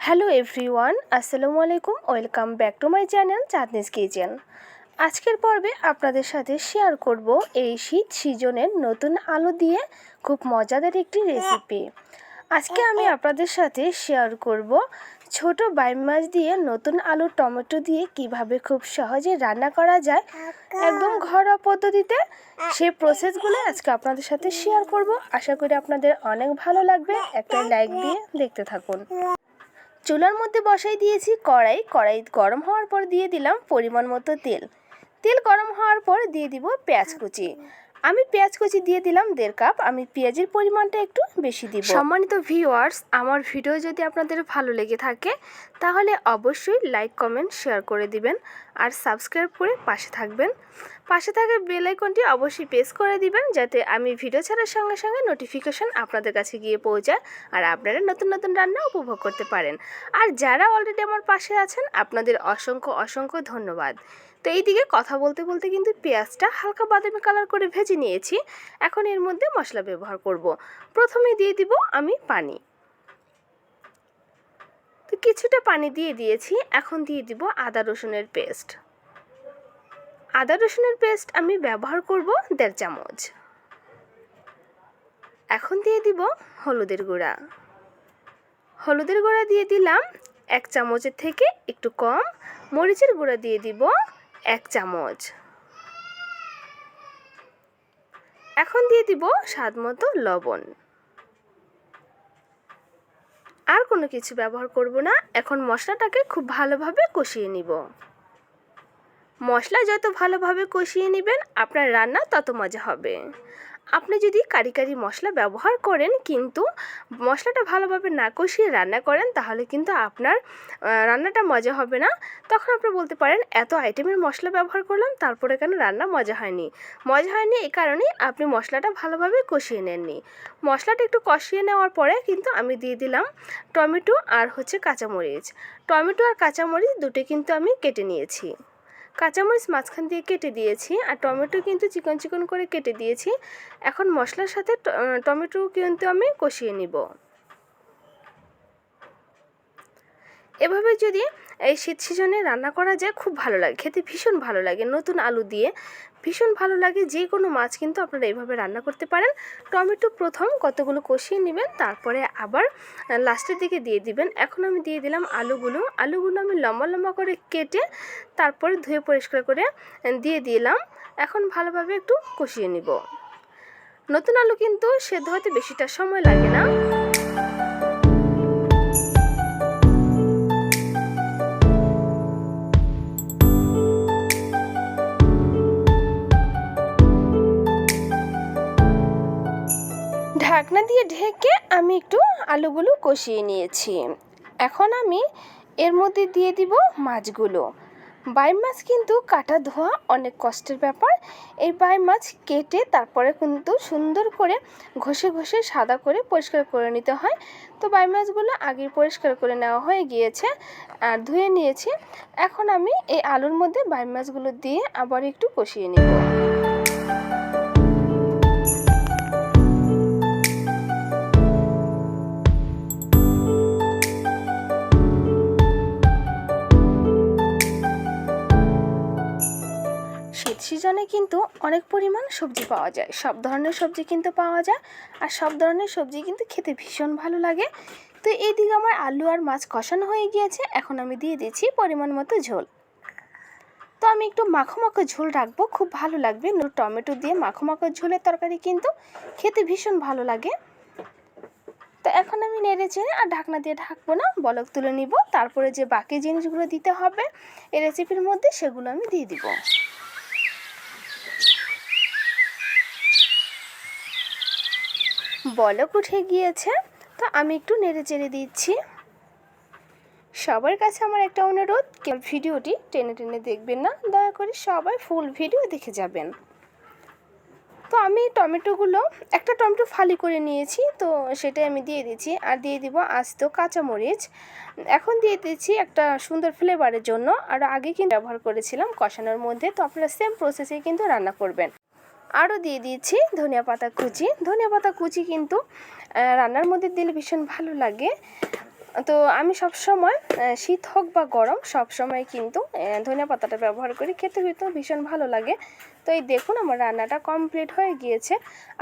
Hello everyone, আসসালামু আলাইকুম, welcome back to my channel Chandni's kitchen. আজকের পর্বে আপনাদের সাথে শেয়ার করব এই শীত সিজনের নতুন আলু দিয়ে খুব মজাদার একটি রেসিপি। আজকে আমি আপনাদের সাথে শেয়ার করব ছোট বাইম মাছ দিয়ে নতুন আলু টমেটো দিয়ে কীভাবে খুব সহজে রান্না করা যায়, একদম ঘরোয়া পদ্ধতিতে। সে প্রসেসগুলো আজকে আপনাদের সাথে শেয়ার করব। আশা করি আপনাদের অনেক ভালো লাগবে। একটা লাইক দিয়ে দেখতে থাকুন। চুলার মধ্যে বসাই দিয়েছি কড়াই। কড়াই গরম হওয়ার পর দিয়ে দিলাম পরিমাণ মতো তেল। তেল গরম হওয়ার পর দিয়ে দিব পেঁয়াজ কুচি। আমি পেঁয়াজ কুচি দিয়ে দিলাম দেড় কাপ। আমি পেঁয়াজের পরিমাণটা একটু বেশি দিব। সম্মানিত ভিউয়ার্স, আমার ভিডিও যদি আপনাদের ভালো লেগে থাকে, তাহলে অবশ্যই লাইক, কমেন্ট, শেয়ার করে দিবেন। আর সাবস্ক্রাইব করে পাশে থাকবেন। পাশে থাকা বেল আইকনটি অবশ্যই প্রেস করে দিবেন যাতে আমি ভিডিও ছাড়ার সঙ্গে সঙ্গে নোটিফিকেশন আপনাদের কাছে গিয়ে পৌঁছায় আর আপনারা নতুন নতুন রান্না উপভোগ করতে পারেন। আর যারা অলরেডি আমার পাশে আছেন, আপনাদের অসংখ্য অসংখ্য ধন্যবাদ। তো এইদিকে কথা বলতে বলতে কিন্তু পেঁয়াজটা হালকা বাদামি কালার করে ভেজে নিয়েছি। এখন এর মধ্যে মশলা ব্যবহার করব। প্রথমে দিয়ে দিব আমি পানি। তো কিছুটা পানি দিয়ে দিয়েছি, এখন দিয়ে দিব আদা রসুনের পেস্ট। আদা রসুনের পেস্ট আমি ব্যবহার করব দেড় চামচ। এখন দিয়ে দিব হলুদের গুঁড়া। হলুদের গুঁড়া দিয়ে দিলাম এক চামচের থেকে একটু কম, মরিচের গুঁড়া দিয়ে দিব এক চামচ। এখন দিয়ে দিব স্বাদ মতো লবণ। আর কোনো কিছু ব্যবহার করব না। এখন মশলাটাকে খুব ভালোভাবে কষিয়ে নিব। মশলা যত ভালোভাবে কষিয়ে নেবেন, আপনার রান্না তত মজা হবে। আপনি যদি কারি কারি মশলা ব্যবহার করেন কিন্তু মশলাটা ভালোভাবে না কষিয়ে রান্না করেন, তাহলে কিন্তু আপনার রান্নাটা মজা হবে না। তখন আপনি বলতে পারেন, এত আইটেমের মশলা ব্যবহার করলাম, তারপরে কেন রান্না মজা হয়নি? মজা হয়নি এই কারণেই আপনি মশলাটা ভালোভাবে কষিয়ে নেননি। মশলাটা একটু কষিয়ে নেওয়ার পরে কিন্তু আমি দিয়ে দিলাম টমেটো আর হচ্ছে কাঁচামরিচ। টমেটো আর কাঁচামরিচ দুটো কিন্তু আমি কেটে নিয়েছি। কাঁচামরিচ মাঝখান দিয়ে কেটে দিয়েছি আর টমেটো কিন্তু চিকন চিকন করে কেটে দিয়েছি। এখন মশলার সাথে টমেটো কিন্তু আমি কষিয়ে নিব। এভাবে যদি এই শীত সিজনে রান্না করা যায়, খুব ভালো লাগে। খেতে ভীষণ ভালো লাগে। নতুন আলু দিয়ে ভীষণ ভালো লাগে। যে কোনো মাছ কিন্তু আপনারা এইভাবে রান্না করতে পারেন। টমেটো প্রথম কতগুলো কষিয়ে নেবেন, তারপরে আবার লাস্টের দিকে দিয়ে দিবেন। এখন আমি দিয়ে দিলাম আলুগুলো। আলুগুলো আমি লম্বা লম্বা করে কেটে তারপরে ধুয়ে পরিষ্কার করে দিয়ে দিলাম। এখন ভালোভাবে একটু কষিয়ে নিব। নতুন আলু কিন্তু সেদ্ধ হতে বেশিটা সময় লাগে না। ঢাকনা দিয়ে ঢেকে আমি একটু আলুগুলো কষিয়ে নিয়েছি। এখন আমি এর মধ্যে দিয়ে দিব মাছগুলো। বাই মাছ কিন্তু কাটা ধোয়া অনেক কষ্টের ব্যাপার। এই বাই মাছ কেটে তারপরে কিন্তু সুন্দর করে ঘষে ঘষে সাদা করে পরিষ্কার করে নিতে হয়। তো বাই মাছগুলো আগে পরিষ্কার করে নেওয়া হয়ে গিয়েছে আর ধুয়ে নিয়েছি। এখন আমি এই আলুর মধ্যে বাই মাছগুলো দিয়ে আবার একটু কষিয়ে নেব। কিন্তু অনেক পরিমাণ সবজি পাওয়া যায়। সব ধরনের সবজি কিন্তু পাওয়া যায় আর সব ধরনের সবজি কিন্তু খেতে ভীষণ ভালো লাগে। তো এইদিকে আমার আলু আর মাছ কষানো হয়ে গিয়েছে। এখন আমি দিয়ে দিচ্ছি পরিমাণ মতো ঝোল। তো আমি একটু মাখো মাখো ঝোল রাখব, খুব ভালো লাগবে। টমেটো দিয়ে মাখো মাখো ঝোলের তরকারি কিন্তু খেতে ভীষণ ভালো লাগে। তো এখন আমি নেড়ে চেড়ে আর ঢাকনা দিয়ে ঢাকবো না, বলক তুলে নিব। তারপরে যে বাকি জিনিসগুলো দিতে হবে, এই রেসিপির মধ্যে সেগুলো আমি দিয়ে দিব। বলক উঠে গিয়েছে, তো আমি একটু নেড়ে চেড়ে দিচ্ছি। সবার কাছে আমার একটা অনুরোধ, কেউ ভিডিওটি টেনে টেনে দেখবেন না, দয়া করে সবাই ফুল ভিডিও দেখে যাবেন। তো আমি টমেটোগুলো, একটা টমেটো ফালি করে নিয়েছি, তো সেটাই আমি দিয়ে দিচ্ছি, আর দিয়ে দিব আস্ত কাঁচামরিচ। এখন দিয়ে দিচ্ছি একটা সুন্দর ফ্লেভারের জন্য, আর আগে কিন্তু ব্যবহার করেছিলাম কষানোর মধ্যে, তো আপনারা সেম প্রসেসে কিন্তু রান্না করবেন। আরও দিয়ে দিয়েছি ধনিয়া পাতা কুচি। ধনিয়া পাতা কুচি কিন্তু রান্নার মধ্যে দিলে ভীষণ ভালো লাগে। তো আমি সব সময় শীত হোক বা গরম সব সময় কিন্তু ধনিয়া পাতাটা ব্যবহার করি। খেতে কিন্তু ভীষণ ভালো লাগে। তো এই দেখুন আমার রান্নাটা কমপ্লিট হয়ে গিয়েছে।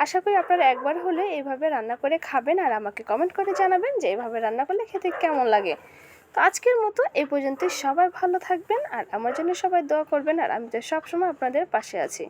আশা করি আপনারা একবার হলে এইভাবে রান্না করে খাবেন আর আমাকে কমেন্ট করে জানাবেন যে এইভাবে রান্না করলে খেতে কেমন লাগে। তো আজকের মতো এই পর্যন্ত সবাই ভালো থাকবেন আর আমার জন্য সবাই দোয়া করবেন আর আমি তো সবসময় আপনাদের পাশে আছি।